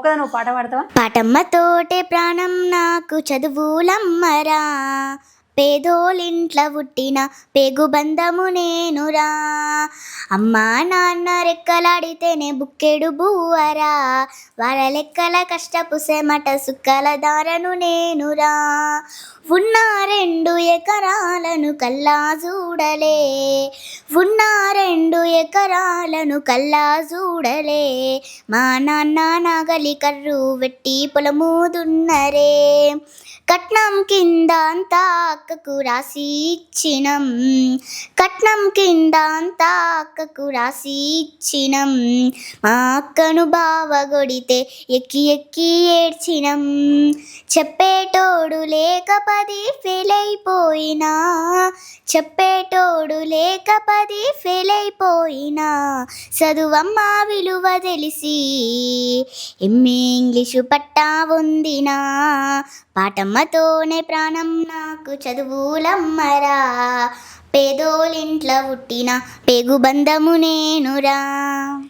ఒక్కదా నువ్వు పాట పాడతావా? పాటమ్మ తోటే ప్రాణం నాకు చదువులమ్మరా. పేదోలింట్ల పుట్టిన పేగుబంధము నేనురా. అమ్మా నాన్న రెక్కలాడితేనే బుక్కెడు బువ్వరా. వాళ్ళ లెక్కల కష్టపు సెమట సుక్కల దారను నేనురా. ఉన్న రెండు ఎకరాలను కల్లా చూడలే ఉన్న రెండు ఎకరాలను కల్లా చూడలే మా నాన్న నాగలి కర్రు వెట్టి పొలము దున్నరే కట్నం కింద అంతా అక్కకు రాసి ఇచ్చినం. కట్నం కింద అంతా అక్కకు రాసి ఇచ్చినం. మా అక్కను బావగొడితే ఎక్కి ఎక్కి ఏడ్చినం. చెప్పేటోడు లేక పది ఫెయిల్ అయిపోయినా. చెప్పేటోడు లేక పది ఫెయిల్ అయిపోయినా. చదువమ్మ విలువ తెలిసి ఎమ్మె ఇంగ్లీషు పట్టా ఉందినా అమ్మతోనే ప్రాణం నాకు చదువులమ్మరా. పేదోలింట్ల పుట్టిన పేగు బంధము నేనురా.